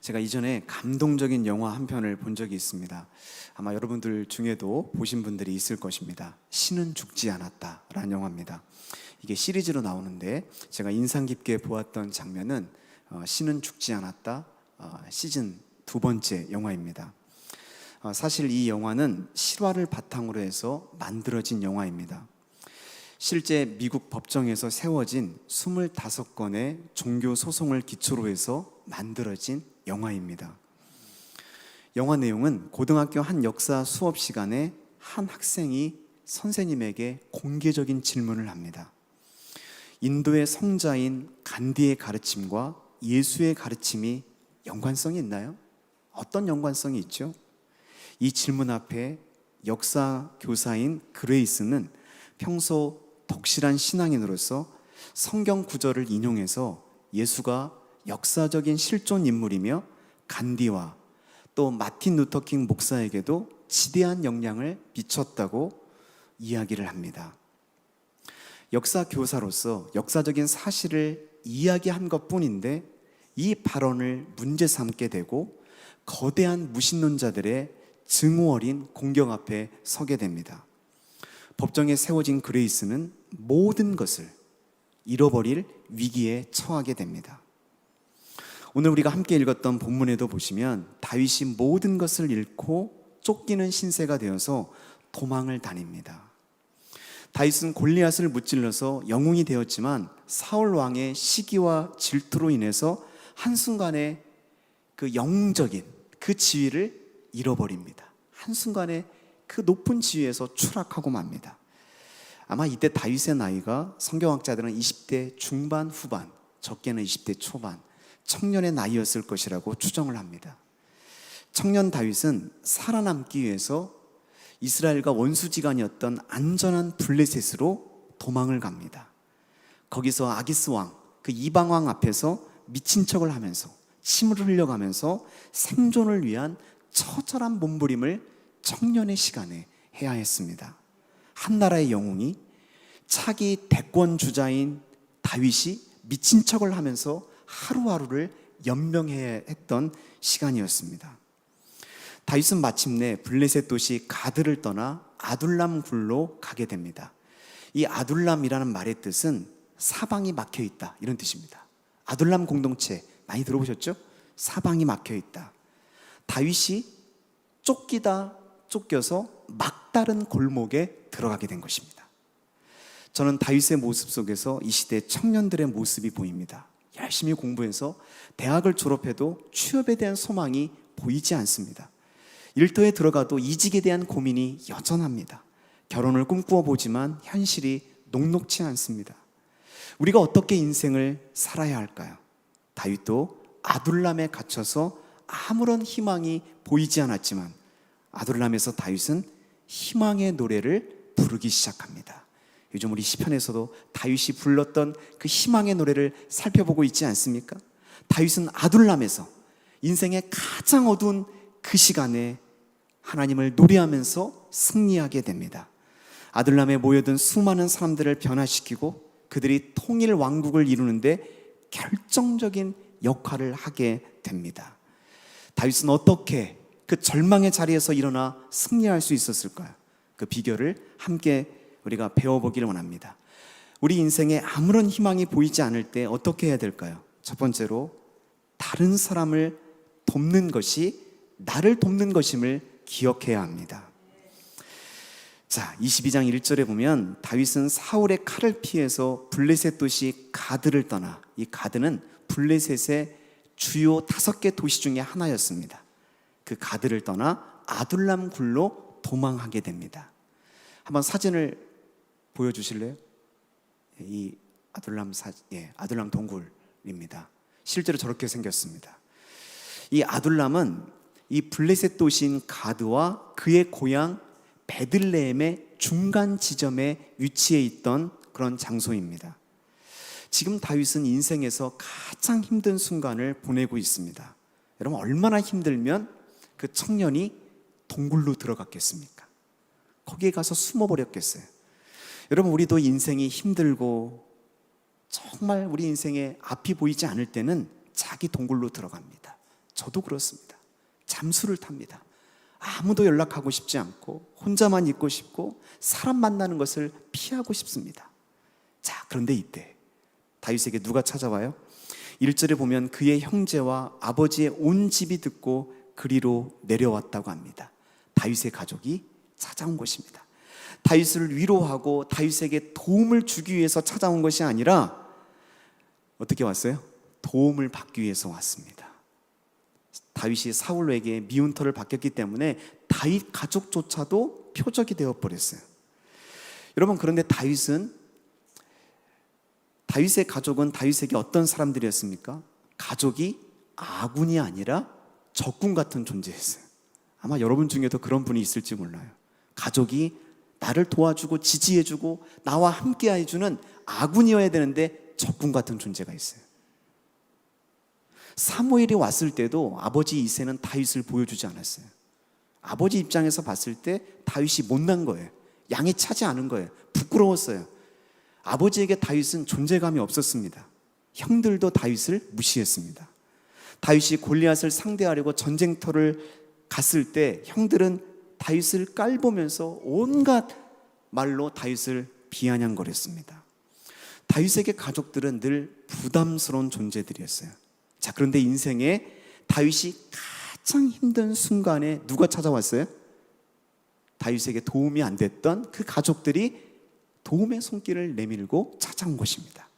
제가 이전에 감동적인 영화 한 편을 본 적이 있습니다. 아마 여러분들 중에도 보신 분들이 있을 것입니다. 신은 죽지 않았다라는 영화입니다. 이게 시리즈로 나오는데 제가 인상 깊게 보았던 장면은 어, 신은 죽지 않았다 어, 시즌 두 번째 영화입니다. 어, 사실 이 영화는 실화를 바탕으로 해서 만들어진 영화입니다. 실제 미국 법정에서 세워진 25건의 종교 소송을 기초로 해서 만들어진 영화입니다. 영화 내용은 고등학교 한 역사 수업 시간에 한 학생이 선생님에게 공개적인 질문을 합니다. 인도의 성자인 간디의 가르침과 예수의 가르침이 연관성이 있나요? 어떤 연관성이 있죠? 이 질문 앞에 역사 교사인 그레이스는 평소 독실한 신앙인으로서 성경 구절을 인용해서 예수가 역사적인 실존 인물이며 간디와 또 마틴 루터킹 목사에게도 지대한 영향을 미쳤다고 이야기를 합니다. 역사 교사로서 역사적인 사실을 이야기한 것 뿐인데 이 발언을 문제 삼게 되고 거대한 무신론자들의 증오 어린 공격 앞에 서게 됩니다. 법정에 세워진 그레이스는 모든 것을 잃어버릴 위기에 처하게 됩니다. 오늘 우리가 함께 읽었던 본문에도 보시면 다윗이 모든 것을 잃고 쫓기는 신세가 되어서 도망을 다닙니다. 다윗은 골리앗을 무찔러서 영웅이 되었지만 사울 왕의 시기와 질투로 인해서 한순간에 그 영웅적인 그 지위를 잃어버립니다. 한순간에 그 높은 지위에서 추락하고 맙니다. 아마 이때 다윗의 나이가 성경학자들은 20대 중반 후반, 적게는 20대 초반, 청년의 나이였을 것이라고 추정을 합니다. 청년 다윗은 살아남기 위해서 이스라엘과 원수지간이었던 안전한 블레셋으로 도망을 갑니다. 거기서 아기스 왕, 그 이방 왕 앞에서 미친 척을 하면서 침을 흘려가면서 생존을 위한 처절한 몸부림을 청년의 시간에 해야 했습니다. 한 나라의 영웅이 차기 대권 주자인 다윗이 미친 척을 하면서 하루하루를 연명해야 했던 시간이었습니다. 다윗은 마침내 블레셋 도시 가드를 떠나 아둘람 굴로 가게 됩니다. 이 아둘람이라는 말의 뜻은 사방이 막혀 있다 이런 뜻입니다. 아둘람 공동체 많이 들어보셨죠? 사방이 막혀 있다. 다윗이 쫓기다 쫓겨서 막다른 골목에 들어가게 된 것입니다. 저는 다윗의 모습 속에서 이 시대 청년들의 모습이 보입니다. 열심히 공부해서 대학을 졸업해도 취업에 대한 소망이 보이지 않습니다. 일터에 들어가도 이직에 대한 고민이 여전합니다. 결혼을 꿈꾸어 보지만 현실이 녹록치 않습니다. 우리가 어떻게 인생을 살아야 할까요? 다윗도 아둘람에 갇혀서 아무런 희망이 보이지 않았지만 아둘람에서 다윗은 희망의 노래를 부르기 시작합니다. 요즘 우리 시편에서도 다윗이 불렀던 그 희망의 노래를 살펴보고 있지 않습니까? 다윗은 아둘람에서 인생의 가장 어두운 그 시간에 하나님을 노래하면서 승리하게 됩니다. 아둘람에 모여든 수많은 사람들을 변화시키고 그들이 통일 왕국을 이루는데 결정적인 역할을 하게 됩니다. 다윗은 어떻게 그 절망의 자리에서 일어나 승리할 수 있었을까요? 그 비결을 함께 우리가 배워보기를 원합니다. 우리 인생에 아무런 희망이 보이지 않을 때 어떻게 해야 될까요? 첫 번째로 다른 사람을 돕는 것이 나를 돕는 것임을 기억해야 합니다. 자, 22장 1절에 보면 다윗은 사울의 칼을 피해서 블레셋 도시 가드를 떠나 이 가드는 블레셋의 주요 다섯 개 도시 중에 하나였습니다. 그 가드를 떠나 아둘람 굴로 도망하게 됩니다. 한번 사진을 보여주실래요? 이 아둘람 사, 예, 아둘람 동굴입니다. 실제로 저렇게 생겼습니다. 이 아둘람은 이 블레셋 도시인 가드와 그의 고향 베들레헴의 중간 지점에 위치해 있던 그런 장소입니다. 지금 다윗은 인생에서 가장 힘든 순간을 보내고 있습니다. 여러분 얼마나 힘들면 그 청년이 동굴로 들어갔겠습니까? 거기에 가서 숨어 버렸겠어요. 여러분 우리도 인생이 힘들고 정말 우리 인생에 앞이 보이지 않을 때는 자기 동굴로 들어갑니다. 저도 그렇습니다. 잠수를 탑니다. 아무도 연락하고 싶지 않고 혼자만 있고 싶고 사람 만나는 것을 피하고 싶습니다. 자, 그런데 이때 다윗에게 누가 찾아와요? 1절에 보면 그의 형제와 아버지의 온 집이 듣고 그리로 내려왔다고 합니다. 다윗의 가족이 찾아온 것입니다. 다윗을 위로하고 다윗에게 도움을 주기 위해서 찾아온 것이 아니라 어떻게 왔어요? 도움을 받기 위해서 왔습니다. 다윗이 사울에게 미운 털을 받겼기 때문에 다윗 가족조차도 표적이 되어 버렸어요. 여러분 그런데 다윗은 다윗의 가족은 다윗에게 어떤 사람들이었습니까? 가족이 아군이 아니라 적군 같은 존재였어요. 아마 여러분 중에도 그런 분이 있을지 몰라요. 가족이 나를 도와주고 지지해주고 나와 함께 해주는 아군이어야 되는데 적군 같은 존재가 있어요. 사무엘이 왔을 때도 아버지 이세는 다윗을 보여주지 않았어요. 아버지 입장에서 봤을 때 다윗이 못난 거예요. 양이 차지 않은 거예요. 부끄러웠어요. 아버지에게 다윗은 존재감이 없었습니다. 형들도 다윗을 무시했습니다. 다윗이 골리앗을 상대하려고 전쟁터를 갔을 때 형들은 다윗을 깔보면서 온갖 말로 다윗을 비아냥거렸습니다. 다윗에게 가족들은 늘 부담스러운 존재들이었어요. 자, 그런데 인생에 다윗이 가장 힘든 순간에 누가 찾아왔어요? 다윗에게 도움이 안 됐던 그 가족들이 도움의 손길을 내밀고 찾아온 것입니다.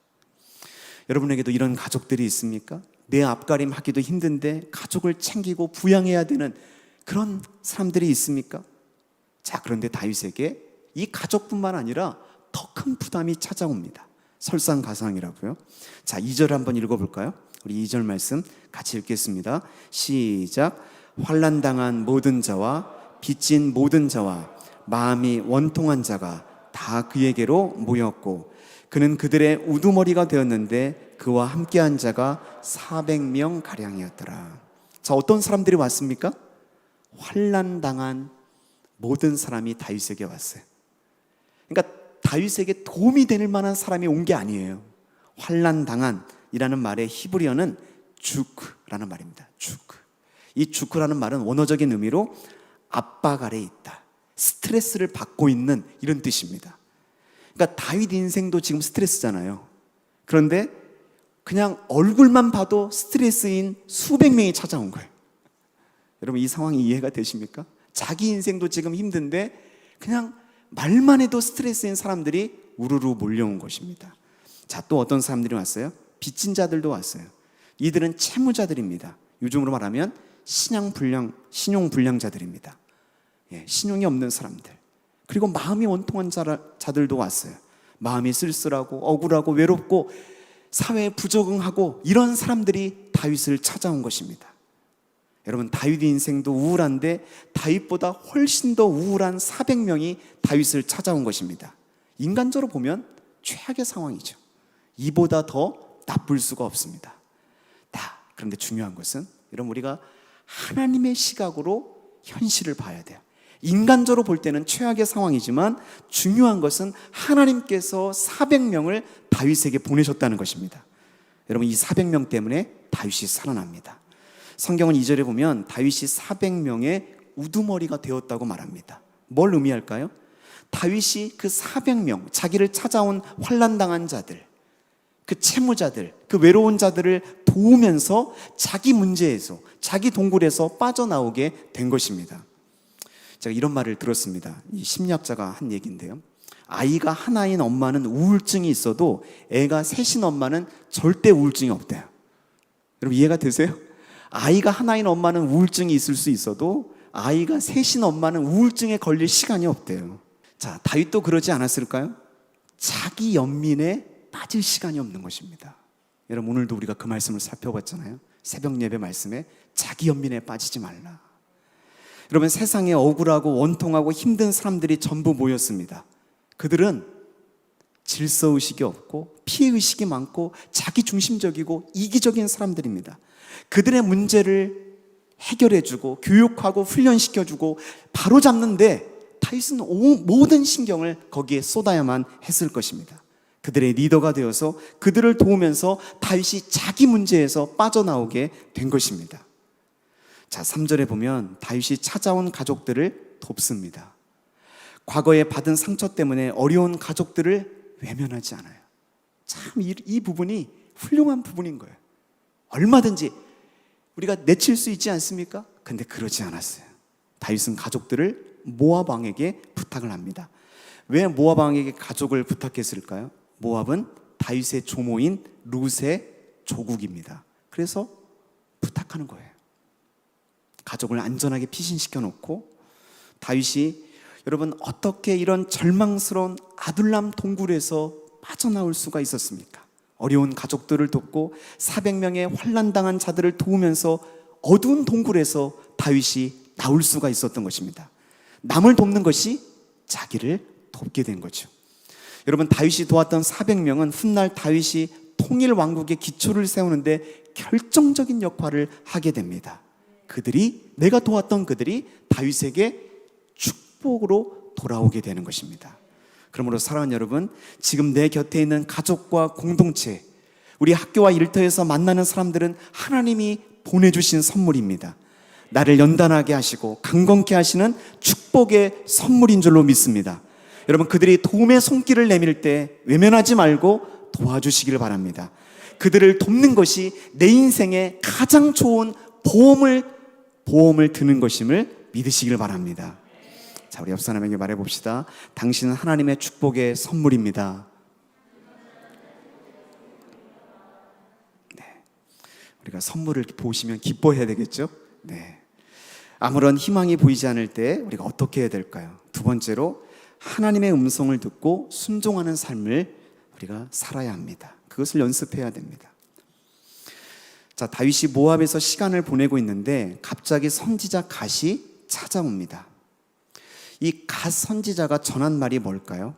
여러분에게도 이런 가족들이 있습니까? 내 앞가림 하기도 힘든데 가족을 챙기고 부양해야 되는 그런 사람들이 있습니까? 자, 그런데 다윗에게 이 가족뿐만 아니라 더 큰 부담이 찾아옵니다. 설상가상이라고요. 자, 2절 한번 읽어 볼까요? 우리 2절 말씀 같이 읽겠습니다. 시작. 환란 당한 모든 자와 빚진 모든 자와 마음이 원통한 자가 다 그에게로 모였고 그는 그들의 우두머리가 되었는데 그와 함께한 자가 400명 가량이었더라. 자, 어떤 사람들이 왔습니까? 환란 당한 모든 사람이 다윗에게 왔어요. 그러니까 다윗에게 도움이 될 만한 사람이 온 게 아니에요. 환란 당한이라는 말의 히브리어는 주크라는 말입니다. 주크. 이 주크라는 말은 원어적인 의미로 압박 아래 있다. 스트레스를 받고 있는 이런 뜻입니다. 그러니까 다윗 인생도 지금 스트레스잖아요. 그런데 그냥 얼굴만 봐도 스트레스인 수백 명이 찾아온 거예요. 여러분 이 상황이 이해가 되십니까? 자기 인생도 지금 힘든데 그냥 말만 해도 스트레스인 사람들이 우르르 몰려온 것입니다. 자, 또 어떤 사람들이 왔어요? 빚진 자들도 왔어요. 이들은 채무자들입니다. 요즘으로 말하면 신용 불량, 신용 불량자들입니다. 예, 신용이 없는 사람들. 그리고 마음이 원통한 자들도 왔어요. 마음이 쓸쓸하고 억울하고 외롭고 사회에 부적응하고 이런 사람들이 다윗을 찾아온 것입니다. 여러분 다윗 인생도 우울한데 다윗보다 훨씬 더 우울한 400명이 다윗을 찾아온 것입니다. 인간적으로 보면 최악의 상황이죠. 이보다 더 나쁠 수가 없습니다. 다 그런데 중요한 것은 여러분 우리가 하나님의 시각으로 현실을 봐야 돼요. 인간적으로 볼 때는 최악의 상황이지만 중요한 것은 하나님께서 400명을 다윗에게 보내셨다는 것입니다. 여러분 이 400명 때문에 다윗이 살아납니다. 성경은 2절에 보면 다윗이 400명의 우두머리가 되었다고 말합니다. 뭘 의미할까요? 다윗이 그 400명, 자기를 찾아온 환란당한 자들, 그 채무자들, 그 외로운 자들을 도우면서 자기 문제에서, 자기 동굴에서 빠져나오게 된 것입니다. 제가 이런 말을 들었습니다. 이 심리학자가 한 얘기인데요. 아이가 하나인 엄마는 우울증이 있어도 애가 셋인 엄마는 절대 우울증이 없대요. 여러분 이해가 되세요? 아이가 하나인 엄마는 우울증이 있을 수 있어도 아이가 셋인 엄마는 우울증에 걸릴 시간이 없대요. 자, 다윗도 그러지 않았을까요? 자기 연민에 빠질 시간이 없는 것입니다. 여러분 오늘도 우리가 그 말씀을 살펴봤잖아요. 새벽 예배 말씀에 자기 연민에 빠지지 말라. 여러분 세상에 억울하고 원통하고 힘든 사람들이 전부 모였습니다. 그들은 질서 의식이 없고 피해 의식이 많고 자기 중심적이고 이기적인 사람들입니다. 그들의 문제를 해결해주고 교육하고 훈련시켜주고 바로 잡는데 다윗은 모든 신경을 거기에 쏟아야만 했을 것입니다. 그들의 리더가 되어서 그들을 도우면서 다윗이 자기 문제에서 빠져나오게 된 것입니다. 자, 3절에 보면 다윗이 찾아온 가족들을 돕습니다. 과거에 받은 상처 때문에 어려운 가족들을 외면하지 않아요. 참 이, 이 부분이 훌륭한 부분인 거예요. 얼마든지 우리가 내칠 수 있지 않습니까? 근데 그러지 않았어요. 다윗은 가족들을 모압 왕에게 부탁을 합니다. 왜 모압 왕에게 가족을 부탁했을까요? 모압은 다윗의 조모인 룻의 조국입니다. 그래서 부탁하는 거예요. 가족을 안전하게 피신시켜 놓고 다윗이 여러분 어떻게 이런 절망스러운 아둘람 동굴에서 빠져나올 수가 있었습니까? 어려운 가족들을 돕고 400명의 환난당한 자들을 도우면서 어두운 동굴에서 다윗이 나올 수가 있었던 것입니다. 남을 돕는 것이 자기를 돕게 된 거죠. 여러분 다윗이 도왔던 400명은 훗날 다윗이 통일 왕국의 기초를 세우는데 결정적인 역할을 하게 됩니다. 그들이 내가 도왔던 그들이 다윗에게 축복으로 돌아오게 되는 것입니다. 그러므로 사랑하는 여러분, 지금 내 곁에 있는 가족과 공동체, 우리 학교와 일터에서 만나는 사람들은 하나님이 보내주신 선물입니다. 나를 연단하게 하시고 강건케 하시는 축복의 선물인 줄로 믿습니다. 여러분, 그들이 도움의 손길을 내밀 때 외면하지 말고 도와주시기를 바랍니다. 그들을 돕는 것이 내 인생의 가장 좋은 보험을, 보험을 드는 것임을 믿으시길 바랍니다. 자, 우리 옆 사람에게 말해 봅시다. 당신은 하나님의 축복의 선물입니다. 네. 우리가 선물을 보시면 기뻐해야 되겠죠? 네. 아무런 희망이 보이지 않을 때 우리가 어떻게 해야 될까요? 두 번째로 하나님의 음성을 듣고 순종하는 삶을 우리가 살아야 합니다. 그것을 연습해야 됩니다. 자, 다윗이 모압에서 시간을 보내고 있는데 갑자기 선지자 갓이 찾아옵니다. 이 갓 선지자가 전한 말이 뭘까요?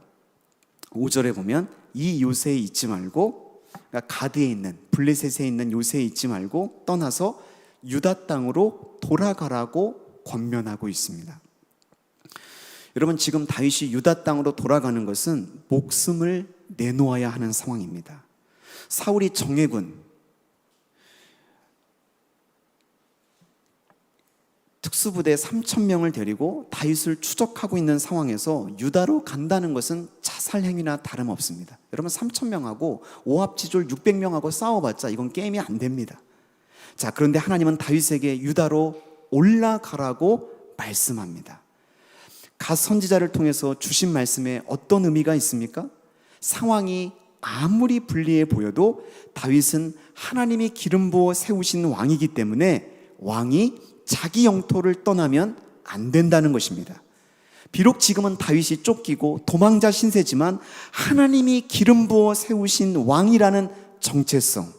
5절에 보면 이 요새에 있지 말고 그러니까 가드에 있는 블레셋에 있는 요새에 있지 말고 떠나서 유다 땅으로 돌아가라고 권면하고 있습니다. 여러분 지금 다윗이 유다 땅으로 돌아가는 것은 목숨을 내놓아야 하는 상황입니다. 사울이 정예군 특수부대 3천 명을 데리고 다윗을 추적하고 있는 상황에서 유다로 간다는 것은 자살 행위나 다름없습니다. 여러분 3천 명하고 오합지졸 600명하고 싸워봤자 이건 게임이 안 됩니다. 자 그런데 하나님은 다윗에게 유다로 올라가라고 말씀합니다. 갓 선지자를 통해서 주신 말씀에 어떤 의미가 있습니까? 상황이 아무리 불리해 보여도 다윗은 하나님이 기름 부어 세우신 왕이기 때문에 왕이 자기 영토를 떠나면 안 된다는 것입니다. 비록 지금은 다윗이 쫓기고 도망자 신세지만 하나님이 기름 부어 세우신 왕이라는 정체성,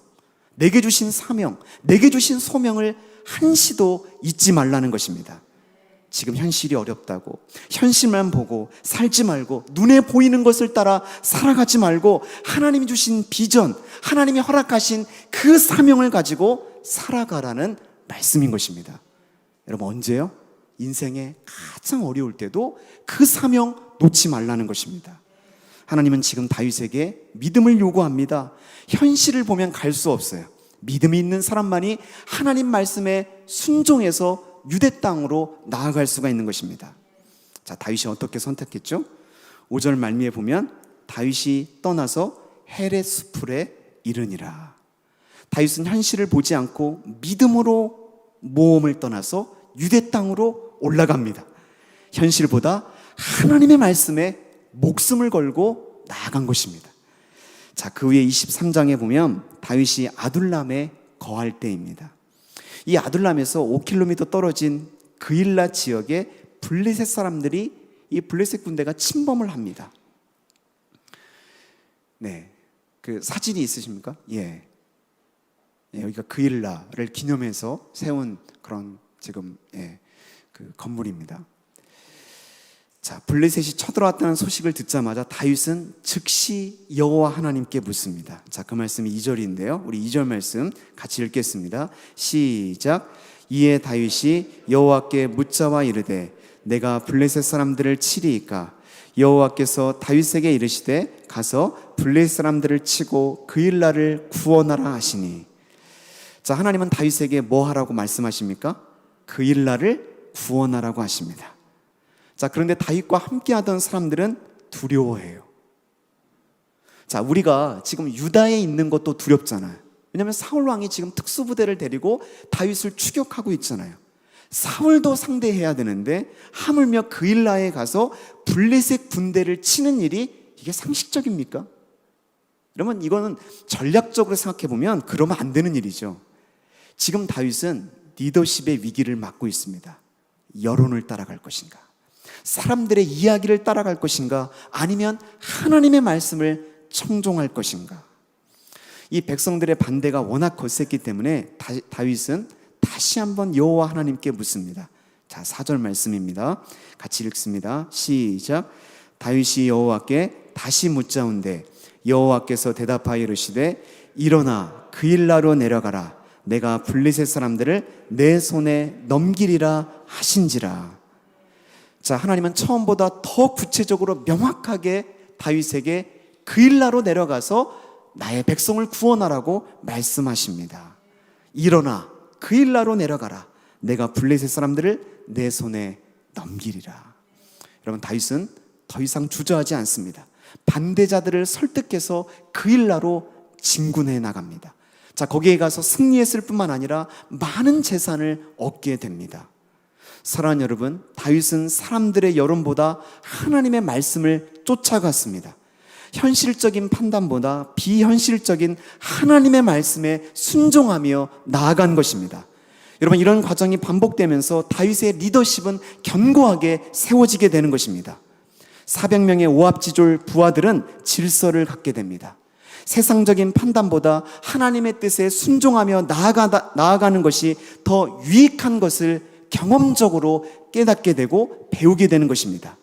내게 주신 사명, 내게 주신 소명을 한시도 잊지 말라는 것입니다. 지금 현실이 어렵다고 현실만 보고 살지 말고 눈에 보이는 것을 따라 살아가지 말고 하나님이 주신 비전, 하나님이 허락하신 그 사명을 가지고 살아가라는 말씀인 것입니다. 여러분 언제요? 인생의 가장 어려울 때도 그 사명 놓지 말라는 것입니다. 하나님은 지금 다윗에게 믿음을 요구합니다. 현실을 보면 갈 수 없어요. 믿음이 있는 사람만이 하나님 말씀에 순종해서 유대 땅으로 나아갈 수가 있는 것입니다. 자, 다윗이 어떻게 선택했죠? 5절 말미에 보면 다윗이 떠나서 헤렛 수풀에 이르니라. 다윗은 현실을 보지 않고 믿음으로 모험을 떠나서 유대 땅으로 올라갑니다. 현실보다 하나님의 말씀에 목숨을 걸고 나아간 것입니다. 자, 그 후에 23장에 보면 다윗이 아둘람에 거할 때입니다. 이 아둘람에서 5km 떨어진 그일라 지역에 블레셋 사람들이 이 블레셋 군대가 침범을 합니다. 네. 그 사진이 있으십니까? 예. 예 여기가 그일라를 기념해서 세운 그런 지금 예, 그 건물입니다. 자, 블레셋이 쳐들어왔다는 소식을 듣자마자 다윗은 즉시 여호와 하나님께 묻습니다. 자, 그 말씀이 2절인데요. 우리 2절 말씀 같이 읽겠습니다. 시작. 이에 다윗이 여호와께 묻자와 이르되 내가 블레셋 사람들을 치리이까 여호와께서 다윗에게 이르시되 가서 블레셋 사람들을 치고 그 일 날을 구원하라 하시니 자 하나님은 다윗에게 뭐 하라고 말씀하십니까? 그 일날을 구원하라고 하십니다. 자, 그런데 다윗과 함께 하던 사람들은 두려워해요. 자, 우리가 지금 유다에 있는 것도 두렵잖아요. 왜냐하면 사울 왕이 지금 특수부대를 데리고 다윗을 추격하고 있잖아요. 사울도 상대해야 되는데 하물며 그 일라에 가서 블레셋 군대를 치는 일이 이게 상식적입니까? 그러면 이거는 전략적으로 생각해 보면 그러면 안 되는 일이죠. 지금 다윗은 리더십의 위기를 맞고 있습니다. 여론을 따라갈 것인가? 사람들의 이야기를 따라갈 것인가? 아니면 하나님의 말씀을 청종할 것인가? 이 백성들의 반대가 워낙 거셌기 때문에 다, 다윗은 다시 한번 여호와 하나님께 묻습니다. 자, 4절 말씀입니다. 같이 읽습니다. 시작. 다윗이 여호와께 다시 묻자온대 여호와께서 대답하여 이르시되 일어나 그 일나로 내려가라 내가 블리셋 사람들을 내 손에 넘기리라 하신지라. 자, 하나님은 처음보다 더 구체적으로 명확하게 다윗에게 그 일나로 내려가서 나의 백성을 구원하라고 말씀하십니다. 일어나 그 일나로 내려가라. 내가 블레셋 사람들을 내 손에 넘기리라. 여러분 다윗은 더 이상 주저하지 않습니다. 반대자들을 설득해서 그 일나로 진군해 나갑니다. 자, 거기에 가서 승리했을 뿐만 아니라 많은 재산을 얻게 됩니다. 사랑하는 여러분, 다윗은 사람들의 여론보다 하나님의 말씀을 쫓아갔습니다. 현실적인 판단보다 비현실적인 하나님의 말씀에 순종하며 나아간 것입니다. 여러분 이런 과정이 반복되면서 다윗의 리더십은 견고하게 세워지게 되는 것입니다. 400명의 오합지졸 부하들은 질서를 갖게 됩니다. 세상적인 판단보다 하나님의 뜻에 순종하며 나아가, 나아가는 것이 더 유익한 것을 경험적으로 깨닫게 되고 배우게 되는 것입니다.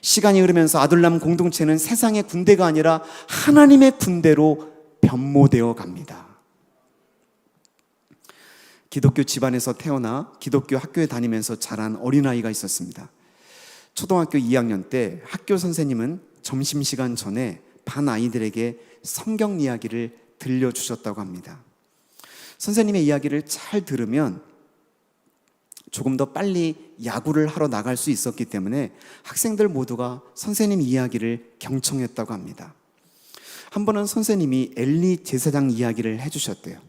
시간이 흐르면서 아둘람 공동체는 세상의 군대가 아니라 하나님의 군대로 변모되어 갑니다. 기독교 집안에서 태어나 기독교 학교에 다니면서 자란 어린아이가 있었습니다. 초등학교 2학년 때 학교 선생님은 점심시간 전에 반 아이들에게 성경 이야기를 들려주셨다고 합니다. 선생님의 이야기를 잘 들으면 조금 더 빨리 야구를 하러 나갈 수 있었기 때문에 학생들 모두가 선생님 이야기를 경청했다고 합니다. 한 번은 선생님이 엘리 제사장 이야기를 해주셨대요.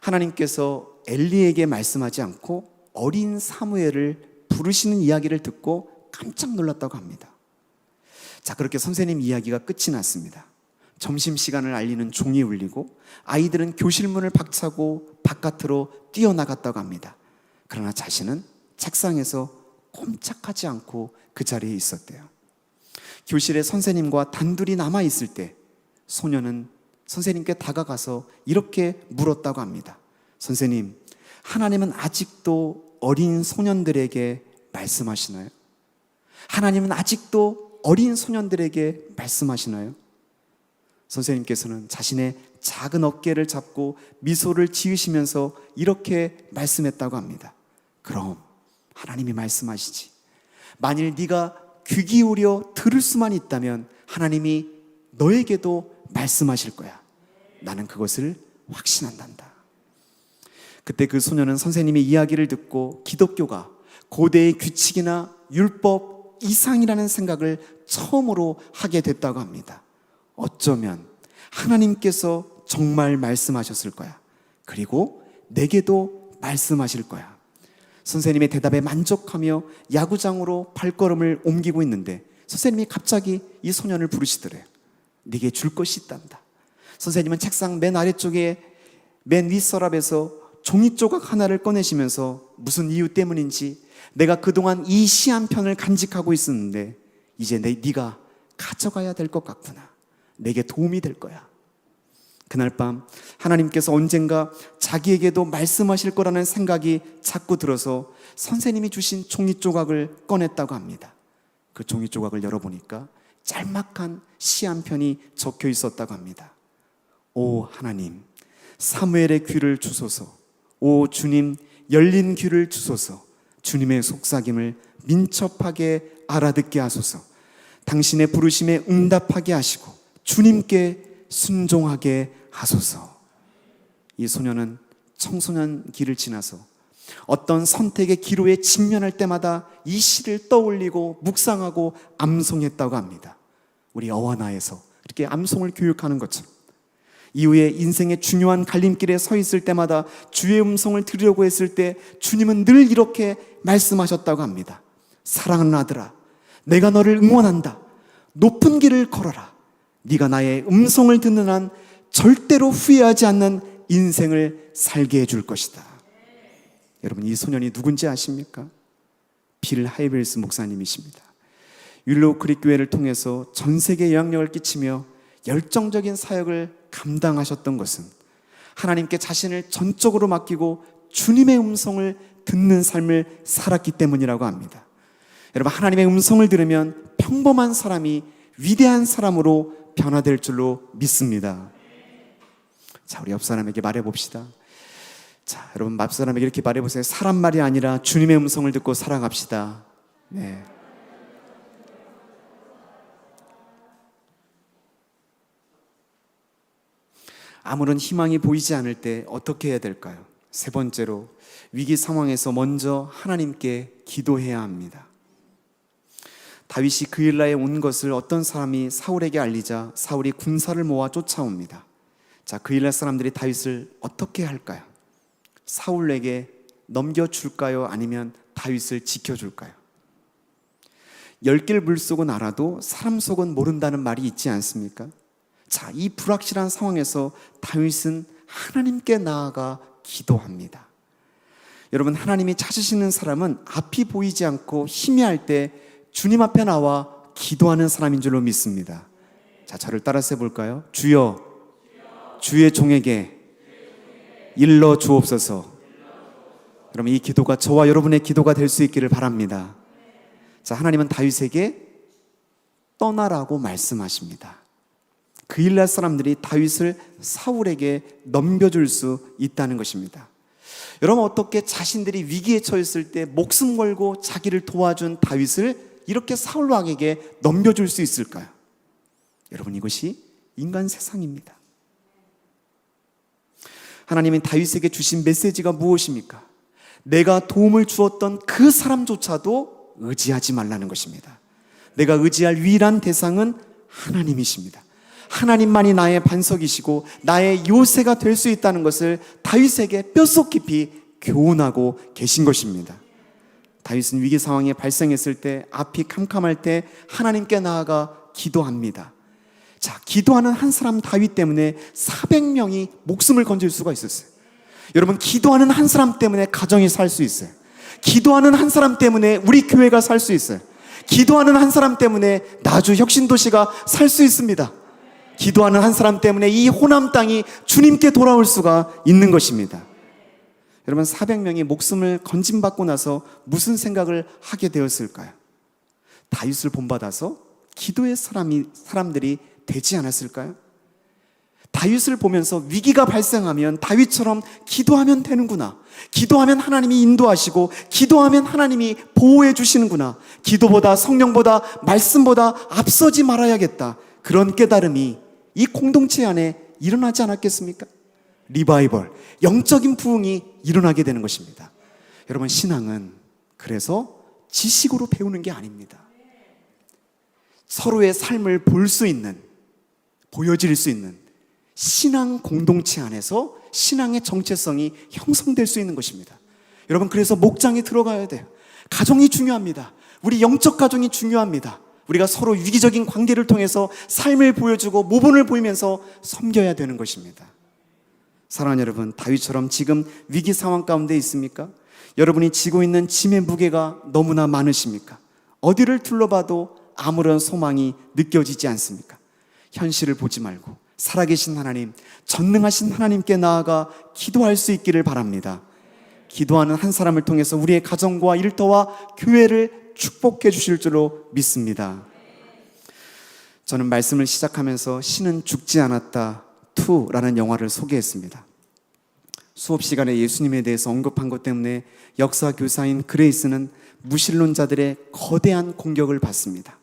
하나님께서 엘리에게 말씀하지 않고 어린 사무엘을 부르시는 이야기를 듣고 깜짝 놀랐다고 합니다. 자, 그렇게 선생님 이야기가 끝이 났습니다. 점심시간을 알리는 종이 울리고 아이들은 교실문을 박차고 바깥으로 뛰어나갔다고 합니다. 그러나 자신은 책상에서 꼼짝하지 않고 그 자리에 있었대요. 교실에 선생님과 단둘이 남아 있을 때 소녀는 선생님께 다가가서 이렇게 물었다고 합니다. 선생님, 하나님은 아직도 어린 소년들에게 말씀하시나요? 하나님은 아직도 어린 소년들에게 말씀하시나요? 선생님께서는 자신의 작은 어깨를 잡고 미소를 지으시면서 이렇게 말씀했다고 합니다. 그럼 하나님이 말씀하시지. 만일 네가 귀 기울여 들을 수만 있다면 하나님이 너에게도 말씀하실 거야. 나는 그것을 확신한단다. 그때 그 소녀는 선생님의 이야기를 듣고 기독교가 고대의 규칙이나 율법 이상이라는 생각을 처음으로 하게 됐다고 합니다. 어쩌면 하나님께서 정말 말씀하셨을 거야. 그리고 내게도 말씀하실 거야. 선생님의 대답에 만족하며 야구장으로 발걸음을 옮기고 있는데 선생님이 갑자기 이 소년을 부르시더래요. 네게 줄 것이 있단다. 선생님은 책상 맨 아래쪽에 맨 윗서랍에서 종이 조각 하나를 꺼내시면서 무슨 이유 때문인지 내가 그동안 이 시 한 편을 간직하고 있었는데 이제 내 네가 가져가야 될 것 같구나. 내게 도움이 될 거야. 그날 밤 하나님께서 언젠가 자기에게도 말씀하실 거라는 생각이 자꾸 들어서 선생님이 주신 종이 조각을 꺼냈다고 합니다. 그 종이 조각을 열어보니까 짤막한 시 한 편이 적혀 있었다고 합니다. 오 하나님, 사무엘의 귀를 주소서. 오 주님, 열린 귀를 주소서. 주님의 속삭임을 민첩하게 알아듣게 하소서. 당신의 부르심에 응답하게 하시고 주님께 순종하게 하소서. 이 소녀는 청소년 길을 지나서 어떤 선택의 기로에 직면할 때마다 이 시를 떠올리고 묵상하고 암송했다고 합니다. 우리 어와나에서 이렇게 암송을 교육하는 것처럼 이후에 인생의 중요한 갈림길에 서 있을 때마다 주의 음성을 들으려고 했을 때 주님은 늘 이렇게 말씀하셨다고 합니다. 사랑하는 아들아, 내가 너를 응원한다. 높은 길을 걸어라. 네가 나의 음성을 듣는 한 절대로 후회하지 않는 인생을 살게 해줄 것이다. 여러분 이 소년이 누군지 아십니까? 빌 하이벨스 목사님이십니다. 윌로우 크릭 교회를 통해서 전 세계에 영향력을 끼치며 열정적인 사역을 감당하셨던 것은 하나님께 자신을 전적으로 맡기고 주님의 음성을 듣는 삶을 살았기 때문이라고 합니다. 여러분 하나님의 음성을 들으면 평범한 사람이 위대한 사람으로 변화될 줄로 믿습니다. 자, 우리 옆 사람에게 말해 봅시다. 자, 여러분 앞 사람에게 이렇게 말해 보세요. 사람 말이 아니라 주님의 음성을 듣고 살아갑시다. 네. 아무런 희망이 보이지 않을 때 어떻게 해야 될까요? 세 번째로 위기 상황에서 먼저 하나님께 기도해야 합니다. 다윗이 그일라에 온 것을 어떤 사람이 사울에게 알리자 사울이 군사를 모아 쫓아옵니다. 자, 그일라 사람들이 다윗을 어떻게 할까요? 사울에게 넘겨줄까요? 아니면 다윗을 지켜줄까요? 열길 물속은 알아도 사람 속은 모른다는 말이 있지 않습니까? 자, 이 불확실한 상황에서 다윗은 하나님께 나아가 기도합니다. 여러분, 하나님이 찾으시는 사람은 앞이 보이지 않고 희미할 때 주님 앞에 나와 기도하는 사람인 줄로 믿습니다. 자, 저를 따라서 해볼까요? 주여, 주의 종에게 일러 주옵소서. 여러분, 이 기도가 저와 여러분의 기도가 될 수 있기를 바랍니다. 자, 하나님은 다윗에게 떠나라고 말씀하십니다. 그일라 사람들이 다윗을 사울에게 넘겨줄 수 있다는 것입니다. 여러분 어떻게 자신들이 위기에 처했을 때 목숨 걸고 자기를 도와준 다윗을 이렇게 사울 왕에게 넘겨줄 수 있을까요? 여러분 이것이 인간 세상입니다. 하나님은 다윗에게 주신 메시지가 무엇입니까? 내가 도움을 주었던 그 사람조차도 의지하지 말라는 것입니다. 내가 의지할 유일한 대상은 하나님이십니다. 하나님만이 나의 반석이시고 나의 요새가 될 수 있다는 것을 다윗에게 뼛속 깊이 교훈하고 계신 것입니다. 다윗은 위기 상황이 발생했을 때 앞이 캄캄할 때 하나님께 나아가 기도합니다. 자, 기도하는 한 사람 다윗 때문에 400명이 목숨을 건질 수가 있었어요. 여러분, 기도하는 한 사람 때문에 가정이 살 수 있어요. 기도하는 한 사람 때문에 우리 교회가 살 수 있어요. 기도하는 한 사람 때문에 나주 혁신도시가 살 수 있습니다. 기도하는 한 사람 때문에 이 호남 땅이 주님께 돌아올 수가 있는 것입니다. 여러분 400명이 목숨을 건진받고 나서 무슨 생각을 하게 되었을까요? 다윗을 본받아서 기도의 사람이 사람들이 되지 않았을까요? 다윗을 보면서 위기가 발생하면 다윗처럼 기도하면 되는구나. 기도하면 하나님이 인도하시고 기도하면 하나님이 보호해 주시는구나. 기도보다 성령보다 말씀보다 앞서지 말아야겠다. 그런 깨달음이 이 공동체 안에 일어나지 않았겠습니까? 리바이벌, 영적인 부흥이 일어나게 되는 것입니다. 여러분, 신앙은 그래서 지식으로 배우는 게 아닙니다. 서로의 삶을 볼 수 있는, 보여질 수 있는 신앙 공동체 안에서 신앙의 정체성이 형성될 수 있는 것입니다. 여러분, 그래서 목장에 들어가야 돼요. 가정이 중요합니다. 우리 영적 가정이 중요합니다. 우리가 서로 유기적인 관계를 통해서 삶을 보여주고 모본을 보이면서 섬겨야 되는 것입니다. 사랑하는 여러분, 다윗처럼 지금 위기 상황 가운데 있습니까? 여러분이 지고 있는 짐의 무게가 너무나 많으십니까? 어디를 둘러봐도 아무런 소망이 느껴지지 않습니까? 현실을 보지 말고 살아계신 하나님, 전능하신 하나님께 나아가 기도할 수 있기를 바랍니다. 기도하는 한 사람을 통해서 우리의 가정과 일터와 교회를 축복해 주실 줄로 믿습니다. 저는 말씀을 시작하면서 신은 죽지 않았다 2라는 영화를 소개했습니다. 수업 시간에 예수님에 대해서 언급한 것 때문에 역사 교사인 그레이스는 무신론자들의 거대한 공격을 받습니다.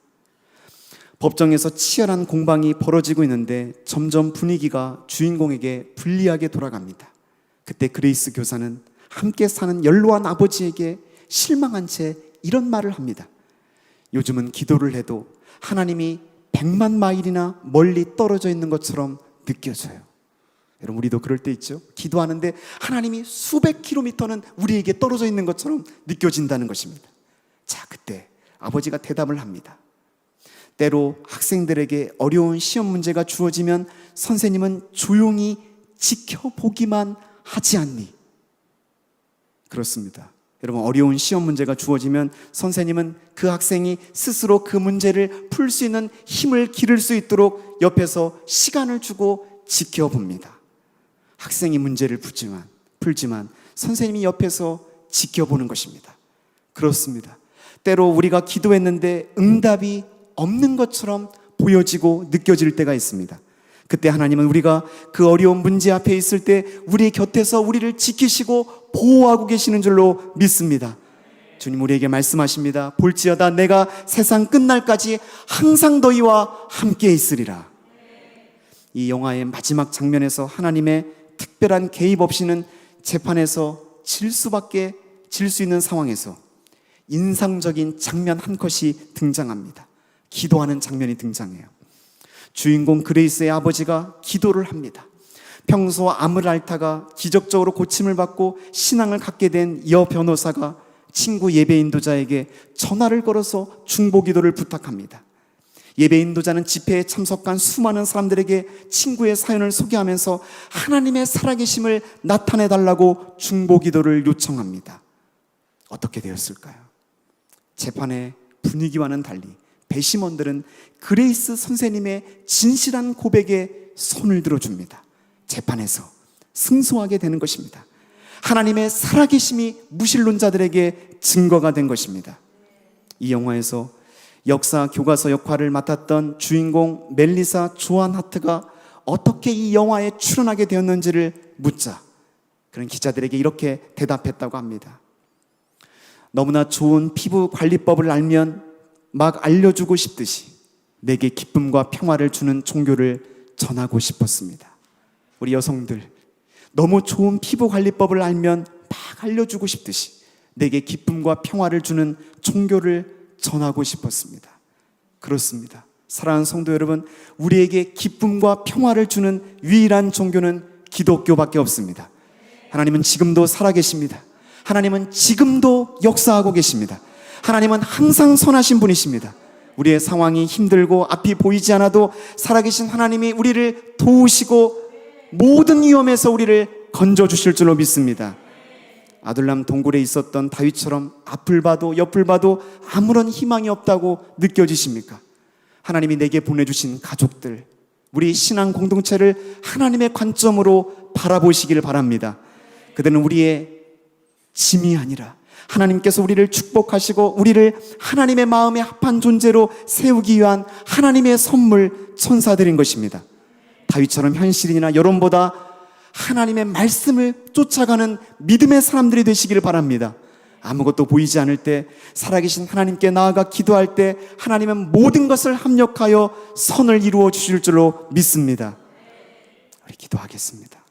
법정에서 치열한 공방이 벌어지고 있는데 점점 분위기가 주인공에게 불리하게 돌아갑니다. 그때 그레이스 교사는 함께 사는 연로한 아버지에게 실망한 채 이런 말을 합니다. 요즘은 기도를 해도 하나님이 백만 마일이나 멀리 떨어져 있는 것처럼 느껴져요. 여러분 우리도 그럴 때 있죠. 기도하는데 하나님이 수백 킬로미터는 우리에게 떨어져 있는 것처럼 느껴진다는 것입니다. 자, 그때 아버지가 대답을 합니다. 때로 학생들에게 어려운 시험 문제가 주어지면 선생님은 조용히 지켜보기만 하지 않니? 그렇습니다. 여러분, 어려운 시험 문제가 주어지면 선생님은 그 학생이 스스로 그 문제를 풀 수 있는 힘을 기를 수 있도록 옆에서 시간을 주고 지켜봅니다. 학생이 문제를 풀지만, 풀지만 선생님이 옆에서 지켜보는 것입니다. 그렇습니다. 때로 우리가 기도했는데 응답이 없는 것처럼 보여지고 느껴질 때가 있습니다. 그때 하나님은 우리가 그 어려운 문제 앞에 있을 때 우리 곁에서 우리를 지키시고 보호하고 계시는 줄로 믿습니다. 주님 우리에게 말씀하십니다. 볼지어다 내가 세상 끝날까지 항상 너희와 함께 있으리라. 이 영화의 마지막 장면에서 하나님의 특별한 개입 없이는 재판에서 질 수밖에 질 수 있는 상황에서 인상적인 장면 한 컷이 등장합니다. 기도하는 장면이 등장해요. 주인공 그레이스의 아버지가 기도를 합니다. 평소 암을 앓다가 기적적으로 고침을 받고 신앙을 갖게 된 여 변호사가 친구 예배 인도자에게 전화를 걸어서 중보 기도를 부탁합니다. 예배 인도자는 집회에 참석한 수많은 사람들에게 친구의 사연을 소개하면서 하나님의 살아계심을 나타내 달라고 중보 기도를 요청합니다. 어떻게 되었을까요? 재판의 분위기와는 달리 배심원들은 그레이스 선생님의 진실한 고백에 손을 들어줍니다. 재판에서 승소하게 되는 것입니다. 하나님의 살아계심이 무신론자들에게 증거가 된 것입니다. 이 영화에서 역사 교과서 역할을 맡았던 주인공 멜리사 조한 하트가 어떻게 이 영화에 출연하게 되었는지를 묻자 그런 기자들에게 이렇게 대답했다고 합니다. 너무나 좋은 피부 관리법을 알면 막 알려주고 싶듯이 내게 기쁨과 평화를 주는 종교를 전하고 싶었습니다. 우리 여성들, 너무 좋은 피부 관리법을 알면 막 알려주고 싶듯이 내게 기쁨과 평화를 주는 종교를 전하고 싶었습니다. 그렇습니다. 사랑하는 성도 여러분, 우리에게 기쁨과 평화를 주는 유일한 종교는 기독교밖에 없습니다. 하나님은 지금도 살아계십니다. 하나님은 지금도 역사하고 계십니다. 하나님은 항상 선하신 분이십니다. 우리의 상황이 힘들고 앞이 보이지 않아도 살아계신 하나님이 우리를 도우시고 모든 위험에서 우리를 건져 주실 줄로 믿습니다. 아둘람 동굴에 있었던 다윗처럼 앞을 봐도 옆을 봐도 아무런 희망이 없다고 느껴지십니까? 하나님이 내게 보내주신 가족들, 우리 신앙 공동체를 하나님의 관점으로 바라보시기를 바랍니다. 그들은 우리의 짐이 아니라 하나님께서 우리를 축복하시고 우리를 하나님의 마음에 합한 존재로 세우기 위한 하나님의 선물 천사들인 것입니다. 다윗처럼 현실이나 여론보다 하나님의 말씀을 쫓아가는 믿음의 사람들이 되시기를 바랍니다. 아무것도 보이지 않을 때 살아계신 하나님께 나아가 기도할 때 하나님은 모든 것을 합력하여 선을 이루어 주실 줄로 믿습니다. 우리 기도하겠습니다.